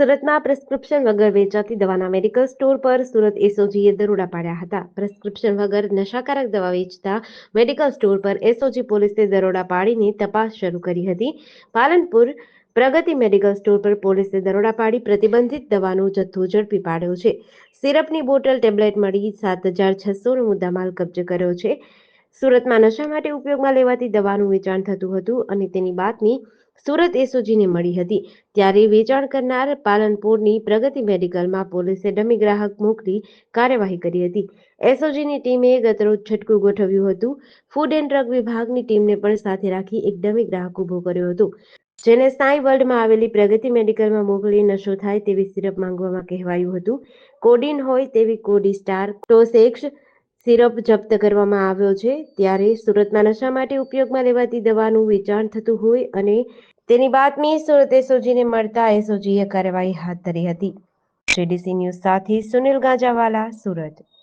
સુરતમાં પ્રિસ્ક્રિપ્શન વગર વેચાતી દવાના મેડિકલ સ્ટોર પર સુરત એસઓજીએ દરોડા પાડ્યા હતા. પ્રિસ્ક્રિપ્શન વગર નશાકારક દવા વેચતા મેડિકલ સ્ટોર પર એસઓજી પોલીસે દરોડા પાડીને તપાસ શરૂ કરી હતી. પાલનપુર પ્રગતિ મેડિકલ સ્ટોર પર પોલીસે દરોડા પાડી પ્રતિબંધિત દવાનો જથ્થો ઝડપી પાડ્યો છે. સિરપની બોટલ, ટેબ્લેટ મળી સાત હજાર છસોનો મુદ્દામાલ કબજે કર્યો છે. સુરતમાં નશા માટે ઉપયોગમાં લેવાતી દવાનું વેચાણ થતું હતું અને તેની બાતમી સુરત એસઓજીને મળી હતી. ત્યારે વેચાણ કરનાર પાલનપુરની પ્રગતિ મેડિકલમાં પોલીસે ડમી ગ્રાહક મોકલી કાર્યવાહી કરી હતી. એસઓજીની ટીમે ગતરોજ છટકું ગોઠવ્યું હતું. ફૂડ એન્ડ ડ્રગ વિભાગની ટીમને પણ સાથે રાખી એક ડમી ગ્રાહક ઊભો કર્યો હતો. જેને સાંઈ વર્લ્ડમાં આવેલી પ્રગતિ મેડિકલમાં મોકલી નશો થાય તેવી સિરપ માંગવામાં કહેવાયું હતું. કોડીન હોય તેવી કોડી સ્ટાર ટોસેક્સ સિરપ જપ્ત કરવામાં આવ્યો છે, ત્યારે સુરતમાં નશા માટે ઉપયોગમાં લેવાતી દવાનું વેચાણ થતું હોય અને તેની બાતમી સુરત એસઓજીને મળતા એસઓજીએ કાર્યવાહી હાથ ધરી હતી. જેડીસી ન્યૂઝ સાથે સુનિલ ગાંજાવાલા, સુરત.